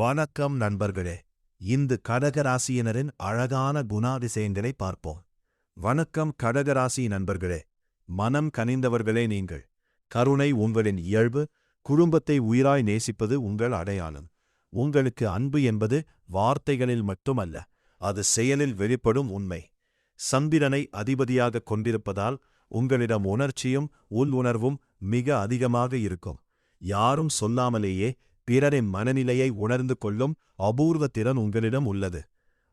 வணக்கம் நண்பர்களே. இந்து கடகராசியினரின் அழகான குணாதிசயங்களை பார்ப்போம். வணக்கம் கடகராசி நண்பர்களே. மனம் கனிந்தவர்களே நீங்கள். கருணை உங்களின் இயல்பு குடும்பத்தை உயிராய் நேசிப்பது உங்கள் அடையாளம். உங்களுக்கு அன்பு என்பது வார்த்தைகளில் மட்டுமல்ல அது செயலில் வெளிப்படும் உண்மை. சந்திரனை அதிபதியாகக் கொண்டிருப்பதால் உங்களிடம் உணர்ச்சியும் உள் உணர்வும் மிக அதிகமாக இருக்கும். யாரும் சொல்லாமலேயே பிறரின் மனநிலையை உணர்ந்து கொள்ளும் அபூர்வ திறன் உங்களிடம் உள்ளது.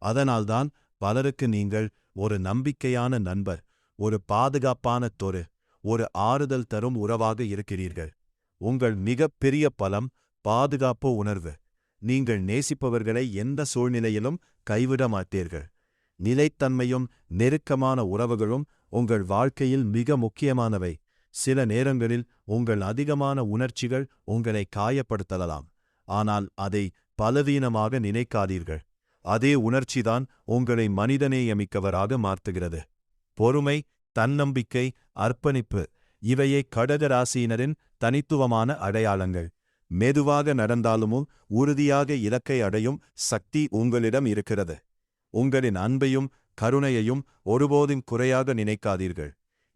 அதனால்தான் பலருக்கு நீங்கள் ஒரு நம்பிக்கையான நண்பர் ஒரு பாதுகாப்பான தொரு ஒரு ஆறுதல் தரும் உறவாக இருக்கிறீர்கள். உங்கள் மிகப்பெரிய பலம் பாதுகாப்பு உணர்வு. நீங்கள் நேசிப்பவர்களை எந்த சூழ்நிலையிலும் கைவிட மாட்டீர்கள். நிலைத்தன்மையும் நெருக்கமான உறவுகளும் உங்கள் வாழ்க்கையில் மிக முக்கியமானவை. சில நேரங்களில் உங்கள் அதிகமான உணர்ச்சிகள் உங்களை காயப்படுத்தலாம். ஆனால் அதை பலவீனமாக நினைக்காதீர்கள். அதே உணர்ச்சிதான் உங்களை மனிதநேயமிக்கவராக மாற்றுகிறது. பொறுமை தன்னம்பிக்கை அர்ப்பணிப்பு இவையே கடகராசியினரின் தனித்துவமான அடையாளங்கள். மெதுவாக நடந்தாலுமும் உறுதியாக இலக்கை அடையும் சக்தி உங்களிடம் இருக்கிறது. உங்களின் அன்பையும் கருணையையும் ஒருபோதும் குறையாக நினைக்காதீர்கள்.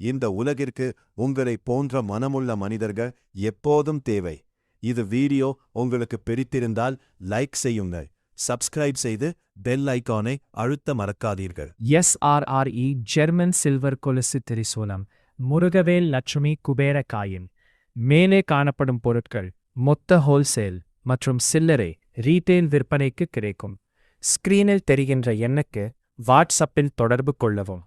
இந்த உலகிற்கு உங்களை போன்ற மனமுள்ள மனிதர்கள் எப்போதும் தேவை. இது வீடியோ உங்களுக்கு பிடித்திருந்தால் லைக் செய்யுங்கள். சப்ஸ்கிரைப் செய்து பெல் ஐக்கானை அழுத்த மறக்காதீர்கள். எஸ்ஆர்ஆர்இ ஜெர்மன் சில்வர் கொலுசு திரிசூலம் முருகவேல் லட்சுமி குபேர காயின் மேலே காணப்படும் பொருட்கள் மொத்த ஹோல்சேல் மற்றும் சில்லறை ரீட்டெயில் விற்பனைக்கு கிடைக்கும். ஸ்கிரீனில் தெரிகின்ற எண்ணுக்கு வாட்ஸ்அப்பில் தொடர்பு கொள்ளவும்.